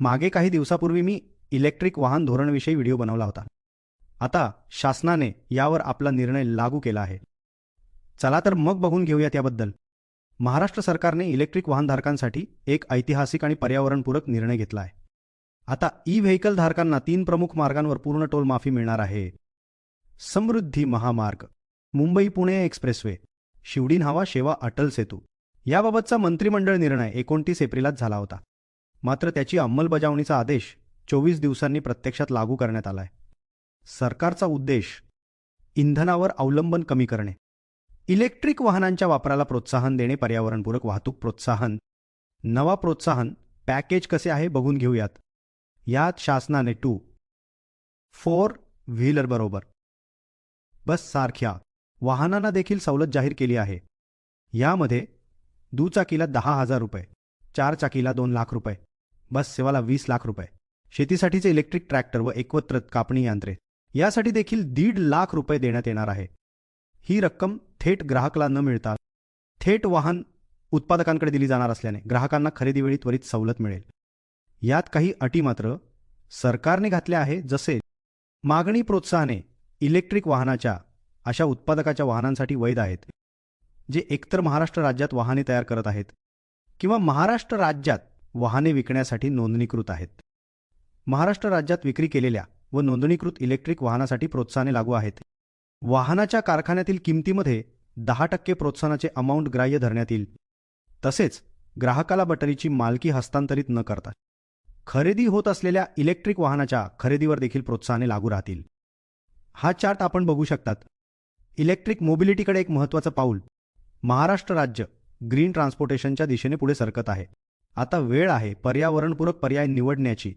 मागे काही दिवसापूर्वी मी इलेक्ट्रिक वाहन धोरणविषयी व्हिडिओ बनवला होता. आता शासनाने यावर आपला निर्णय लागू केला आहे. चला तर मग बघून घेऊया त्याबद्दल. महाराष्ट्र सरकारने इलेक्ट्रिक वाहनधारकांसाठी एक ऐतिहासिक आणि पर्यावरणपूरक निर्णय घेतला आहे. आता ई व्हेकल धारकांना तीन प्रमुख मार्गांवर पूर्ण टोल माफी मिळणार आहे. समृद्धी महामार्ग मुंबई पुणे एक्सप्रेसवे शिवडी न्हावा शेवा अटल सेतू. याबाबतचा मंत्रिमंडळ निर्णय एकोणतीस एप्रिलात झाला होता. मात्र त्याची अंमलबजावणीचा आदेश चोवीस दिवसांनी प्रत्यक्षात लागू करण्यात आलाय. सरकारचा उद्देश इंधनावर अवलंबन कमी करणे. इलेक्ट्रिक वाहनांच्या वापराला प्रोत्साहन देणे पर्यावरणपूरक वाहतूक प्रोत्साहन नवा प्रोत्साहन पॅकेज कसे आहे बघून घेऊयात. यात शासनाने टू फोर व्हीलर बरोबर. बस सारख्या वाहनांना देखील सवलत जाहीर केली आहे. यामध्ये दुचाकीला दहा हजार रुपये चार चाकीला दोन लाख रुपये बस सेवाला वीस लाख रुपये. शेतीसाठीचे इलेक्ट्रिक ट्रॅक्टर व एकवत्र कापणी यंत्रे. यासाठी देखील दीड लाख रुपये देण्यात येणार आहे. ही रक्कम थेट ग्राहकाला न मिळता थेट वाहन उत्पादकांकडे दिली जाणार असल्याने ग्राहकांना खरेदीवेळी त्वरित सवलत मिळेल. यात काही अटी मात्र सरकारने घातल्या आहे जसे मागणी प्रोत्साहने इलेक्ट्रिक वाहनाच्या अशा उत्पादकाच्या वाहनांसाठी वैध आहेत जे एकतर महाराष्ट्र राज्यात वाहने तयार करत आहेत किंवा महाराष्ट्र राज्यात वाहने विकण्यासाठी नोंदणीकृत आहेत. महाराष्ट्र राज्यात विक्री केलेल्या व नोंदणीकृत इलेक्ट्रिक वाहनासाठी प्रोत्साहने लागू आहेत. वाहनाच्या कारखान्यातील किमतीमध्ये दहा टक्के प्रोत्साहनाचे अमाऊंट ग्राह्य धरण्यात येईल तसेच ग्राहकाला बटरीची मालकी हस्तांतरित न करता. खरेदी होत असलेल्या इलेक्ट्रिक वाहनाच्या खरेदीवर देखील प्रोत्साहने लागू राहतील. हा चार्ट आपण बघू शकतात. इलेक्ट्रिक मोबिलिटीकडे एक महत्त्वाचं पाऊल महाराष्ट्र राज्य ग्रीन ट्रान्सपोर्टेशनच्या दिशेने पुढे सरकत आहे. आता वेळ आहे पर्यावरणपूरक पर्याय निवडण्याची.